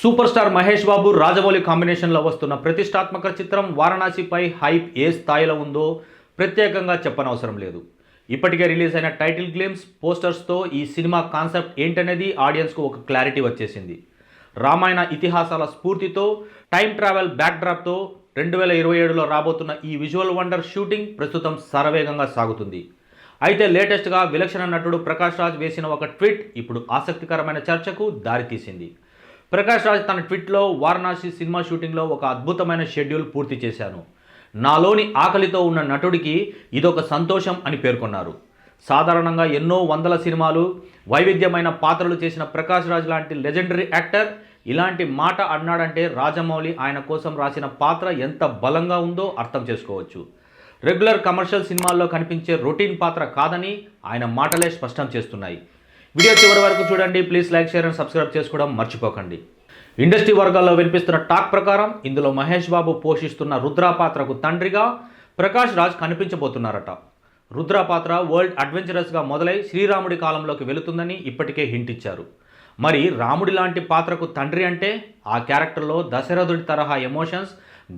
Super star Mahesh Babu Rajamouli కాంబినేషన్లో వస్తున్న ప్రతిష్టాత్మక చిత్రం వారణాసిపై హైప్ ఏ స్థాయిలో ఉందో ప్రత్యేకంగా చెప్పనవసరం లేదు. ఇప్పటికే రిలీజ్ అయిన టైటిల్ గ్లిమ్స్ పోస్టర్స్తో ఈ సినిమా కాన్సెప్ట్ ఏంటనేది ఆడియన్స్కు ఒక క్లారిటీ వచ్చేసింది. రామాయణ ఇతిహాసాల స్ఫూర్తితో టైం ట్రావెల్ బ్యాక్డ్రాప్తో రెండు వేల ఇరవై ఏడులో రాబోతున్న ఈ విజువల్ వండర్ షూటింగ్ ప్రస్తుతం శరవేగంగా సాగుతుంది. అయితే లేటెస్ట్గా విలక్షణ నటుడు ప్రకాష్ రాజ్ వేసిన ఒక ట్వీట్ ఇప్పుడు ఆసక్తికరమైన చర్చకు దారితీసింది. ప్రకాష్ రాజ్ తన ట్వీట్లో వారణాసి సినిమా షూటింగ్లో ఒక అద్భుతమైన షెడ్యూల్ పూర్తి చేశాను. నాలోని ఆకలితో ఉన్న నటుడికి ఇదొక సంతోషం అని పేర్కొన్నారు. సాధారణంగా ఎన్నో వందల సినిమాలు వైవిధ్యమైన పాత్రలు చేసిన ప్రకాష్ రాజ్ లాంటి లెజెండరీ యాక్టర్ ఇలాంటి మాట అన్నాడంటే రాజమౌళి ఆయన కోసం రాసిన పాత్ర ఎంత బలంగా ఉందో అర్థం చేసుకోవచ్చు. రెగ్యులర్ కమర్షియల్ సినిమాల్లో కనిపించే రొటీన్ పాత్ర కాదని ఆయన మాటలే స్పష్టం చేస్తున్నాయి. వీడియో చివరి వరకు చూడండి. Please like share and subscribe చేసుకోవడం మర్చిపోకండి. ఇండస్ట్రీ వర్గాల్లో వినిపిస్తున్న టాక్ ప్రకారం ఇందులో మహేష్ బాబు పోషిస్తున్న రుద్ర పాత్రకు తండ్రిగా ప్రకాష్ రాజ్ కనిపించబోతున్నారట. రుద్ర పాత్ర వరల్డ్ అడ్వెంచరస్గా మొదలై శ్రీరాముడి కాలంలోకి వెళుతుందని ఇప్పటికే హింట్ ఇచ్చారు. మరి రాముడి లాంటి పాత్రకు తండ్రి అంటే ఆ క్యారెక్టర్లో దశరథుడి తరహా ఎమోషన్స్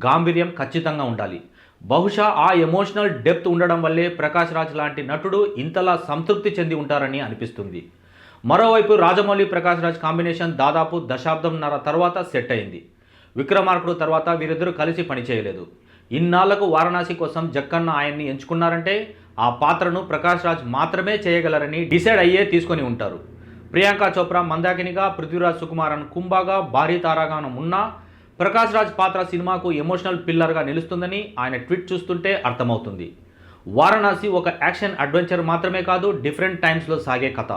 గాంభీర్యం ఖచ్చితంగా ఉండాలి. బహుశా ఆ ఎమోషనల్ డెప్త్ ఉండడం వల్లే ప్రకాష్ రాజ్ లాంటి నటుడు ఇంతలా సంతృప్తి చెంది ఉంటారని అనిపిస్తుంది. మరోవైపు రాజమౌళి ప్రకాష్ రాజ్ కాంబినేషన్ దాదాపు దశాబ్దంన్నర తర్వాత సెట్ అయింది. విక్రమార్కుడు తర్వాత వీరిద్దరూ కలిసి పనిచేయలేదు. ఇన్నాళ్ళకు వారణాసి కోసం జక్కన్న ఆయన్ని ఎంచుకున్నారంటే ఆ పాత్రను ప్రకాష్ రాజ్ మాత్రమే చేయగలరని డిసైడ్ అయ్యే తీసుకొని ఉంటారు. ప్రియాంక చోప్రా మందాకినిగా పృథ్వీరాజ్ సుకుమారన్ కుంభాగా భారీ తారాగానం ఉన్నా ప్రకాష్ రాజ్ పాత్ర సినిమాకు ఎమోషనల్ పిల్లర్గా నిలుస్తుందని ఆయన ట్వీట్ చూస్తుంటే అర్థమవుతుంది. వారణాసి ఒక యాక్షన్ అడ్వెంచర్ మాత్రమే కాదు డిఫరెంట్ టైమ్స్లో సాగే కథ.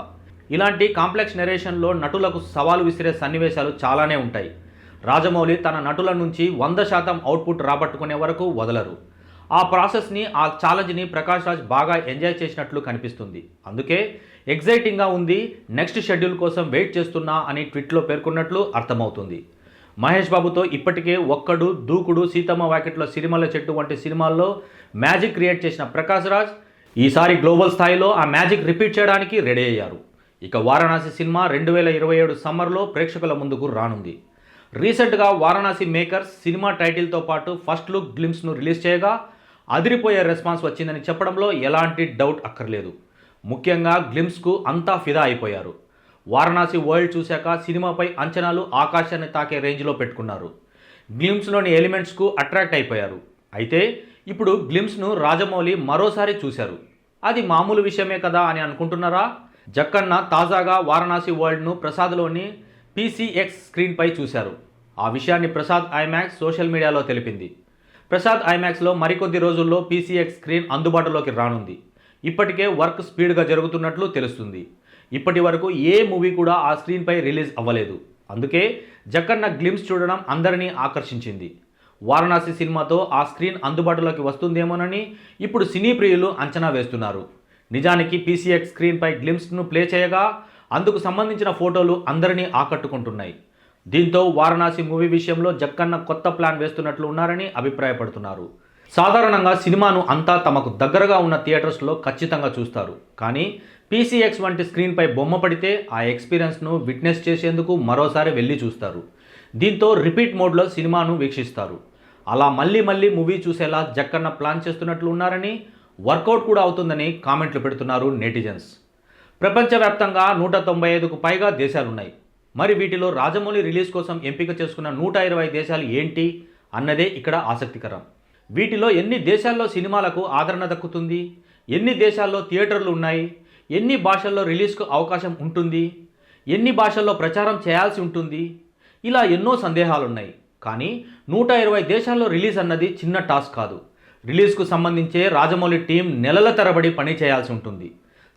ఇలాంటి కాంప్లెక్స్ నెరేషన్లో నటులకు సవాలు విసిరే సన్నివేశాలు చాలానే ఉంటాయి. రాజమౌళి తన నటుల నుంచి వంద శాతం అవుట్పుట్ రాబట్టుకునే వరకు వదలరు. ఆ ప్రాసెస్ని ఆ ఛాలెంజ్ని ప్రకాష్ రాజ్ బాగా ఎంజాయ్ చేసినట్లు కనిపిస్తుంది. అందుకే ఎగ్జైటింగ్గా ఉంది నెక్స్ట్ షెడ్యూల్ కోసం వెయిట్ చేస్తున్నా అని ట్విట్లో పేర్కొన్నట్లు అర్థమవుతుంది. మహేష్ బాబుతో ఇప్పటికే ఒక్కడు దూకుడు సీతమ్మ వాకిట్లో సిరిమల్ల చెట్టు వంటి సినిమాల్లో మ్యాజిక్ క్రియేట్ చేసిన ప్రకాష్ రాజ్ ఈసారి గ్లోబల్ స్థాయిలో ఆ మ్యాజిక్ రిపీట్ చేయడానికి రెడీ అయ్యారు. ఇక వారణాసి సినిమా రెండు వేల ఇరవై ఏడు సమ్మర్లో ప్రేక్షకుల ముందుకు రానుంది. రీసెంట్గా వారణాసి మేకర్స్ సినిమా టైటిల్తో పాటు ఫస్ట్ లుక్ గ్లిమ్స్ను రిలీజ్ చేయగా అదిరిపోయే రెస్పాన్స్ వచ్చిందని చెప్పడంలో ఎలాంటి డౌట్ అక్కర్లేదు. ముఖ్యంగా గ్లిమ్స్కు అంతా ఫిదా అయిపోయారు. వారణాసి వరల్డ్ చూశాక సినిమాపై అంచనాలు ఆకాశాన్ని తాకే రేంజ్లో పెట్టుకున్నారు. గ్లిమ్స్లోని ఎలిమెంట్స్కు అట్రాక్ట్ అయిపోయారు. అయితే ఇప్పుడు గ్లిమ్స్ను రాజమౌళి మరోసారి చూశారు. అది మామూలు విషయమే కదా అని అనుకుంటున్నారా? జక్కన్న తాజాగా వారణాసి వరల్డ్ను ప్రసాద్లోని పీసీఎక్స్ స్క్రీన్పై చూశారు. ఆ విషయాన్ని ప్రసాద్ ఐమాక్స్ సోషల్ మీడియాలో తెలిపింది. ప్రసాద్ ఐమాక్స్లో మరికొద్ది రోజుల్లో పీసీఎక్స్ స్క్రీన్ అందుబాటులోకి రానుంది. ఇప్పటికే వర్క్ స్పీడ్గా జరుగుతున్నట్లు తెలుస్తుంది. ఇప్పటి వరకు ఏ మూవీ కూడా ఆ స్క్రీన్పై రిలీజ్ అవ్వలేదు. అందుకే జక్కన్న గ్లిమ్స్ చూడడం అందరినీ ఆకర్షించింది. వారణాసి సినిమాతో ఆ స్క్రీన్ అందుబాటులోకి వస్తుందేమోనని ఇప్పుడు సినీ ప్రియులు అంచనా వేస్తున్నారు. నిజానికి పీసీఎక్స్ స్క్రీన్పై గ్లిమ్స్ను ప్లే చేయగా అందుకు సంబంధించిన ఫోటోలు అందరినీ ఆకట్టుకుంటున్నాయి. దీంతో వారణాసి మూవీ విషయంలో జక్కన్న కొత్త ప్లాన్ వేస్తున్నట్లు ఉన్నారని అభిప్రాయపడుతున్నారు. సాధారణంగా సినిమాను అంతా తమకు దగ్గరగా ఉన్న థియేటర్స్లో ఖచ్చితంగా చూస్తారు. కానీ పీసీఎక్స్ వంటి స్క్రీన్పై బొమ్మ పడితే ఆ ఎక్స్పీరియన్స్ను విట్నెస్ చేసేందుకు మరోసారి వెళ్ళి చూస్తారు. దీంతో రిపీట్ మోడ్లో సినిమాను వీక్షిస్తారు. అలా మళ్ళీ మళ్ళీ మూవీ చూసేలా జక్కన్న ప్లాన్ చేస్తున్నట్లు ఉన్నారని వర్కౌట్ కూడా అవుతుందని కామెంట్లు పెడుతున్నారు నెటిజన్స్. ప్రపంచవ్యాప్తంగా నూట తొంభై ఐదుకు పైగా దేశాలున్నాయి. మరి వీటిలో రాజమౌళి రిలీజ్ కోసం ఎంపిక చేసుకున్న నూట ఇరవై దేశాలు ఏంటి అన్నదే ఇక్కడ ఆసక్తికరం. వీటిలో ఎన్ని దేశాల్లో సినిమాలకు ఆదరణ దక్కుతుంది? ఎన్ని దేశాల్లో థియేటర్లు ఉన్నాయి? ఎన్ని భాషల్లో రిలీజ్కు అవకాశం ఉంటుంది? ఎన్ని భాషల్లో ప్రచారం చేయాల్సి ఉంటుంది? ఇలా ఎన్నో సందేహాలున్నాయి. కానీ నూట ఇరవై దేశాల్లో రిలీజ్ అన్నది చిన్న టాస్క్ కాదు. రిలీజ్కు సంబంధించే రాజమౌళి టీం నెలల తరబడి పని చేయాల్సి ఉంటుంది.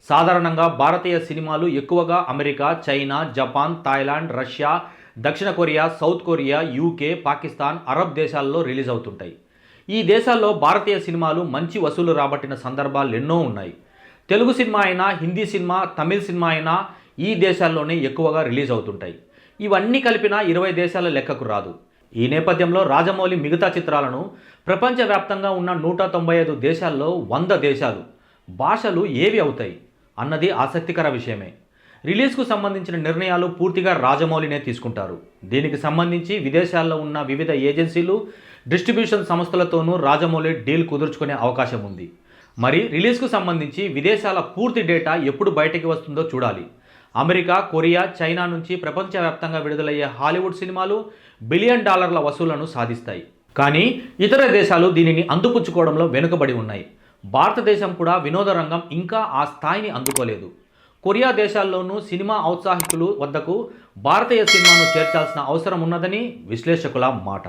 సాధారణంగా భారతీయ సినిమాలు ఎక్కువగా America China Japan Thailand Russia దక్షిణ Korea south Korea UK Pakistan Arab దేశాల్లో రిలీజ్ అవుతుంటాయి. ఈ దేశాల్లో భారతీయ సినిమాలు మంచి వసూలు రాబట్టిన సందర్భాలు ఎన్నో ఉన్నాయి. తెలుగు సినిమా అయినా హిందీ సినిమా తమిళ సినిమా అయినా ఈ దేశాల్లోనే ఎక్కువగా రిలీజ్ అవుతుంటాయి. ఇవన్నీ కలిపిన ఇరవై దేశాల లెక్కకు రాదు. ఈ నేపథ్యంలో రాజమౌళి మిగతా చిత్రాలను ప్రపంచవ్యాప్తంగా ఉన్న నూట తొంభై ఐదు దేశాల్లో వంద దేశాలు భాషలు ఏవి అవుతాయి అన్నది ఆసక్తికర విషయమే. రిలీజ్కు సంబంధించిన నిర్ణయాలు పూర్తిగా రాజమౌళినే తీసుకుంటారు. దీనికి సంబంధించి విదేశాల్లో ఉన్న వివిధ ఏజెన్సీలు డిస్ట్రిబ్యూషన్ సంస్థలతోనూ రాజమౌళి డీల్ కుదుర్చుకునే అవకాశం ఉంది. మరి రిలీజ్కు సంబంధించి విదేశాల పూర్తి డేటా ఎప్పుడు బయటకు వస్తుందో చూడాలి. అమెరికా కొరియా చైనా నుంచి ప్రపంచవ్యాప్తంగా విడుదలయ్యే హాలీవుడ్ సినిమాలు బిలియన్ డాలర్ల వసూళ్ళను సాధిస్తాయి. కానీ ఇతర దేశాలు దీనిని అందుపుచ్చుకోవడంలో వెనుకబడి ఉన్నాయి. భారతదేశం కూడా వినోద రంగం ఇంకా ఆ స్థాయిని అందుకోలేదు. కొరియా దేశాల్లోనూ సినిమా ఔత్సాహికులు వద్దకు భారతీయ సినిమాను చేర్చాల్సిన అవసరం ఉన్నదని విశ్లేషకుల మాట.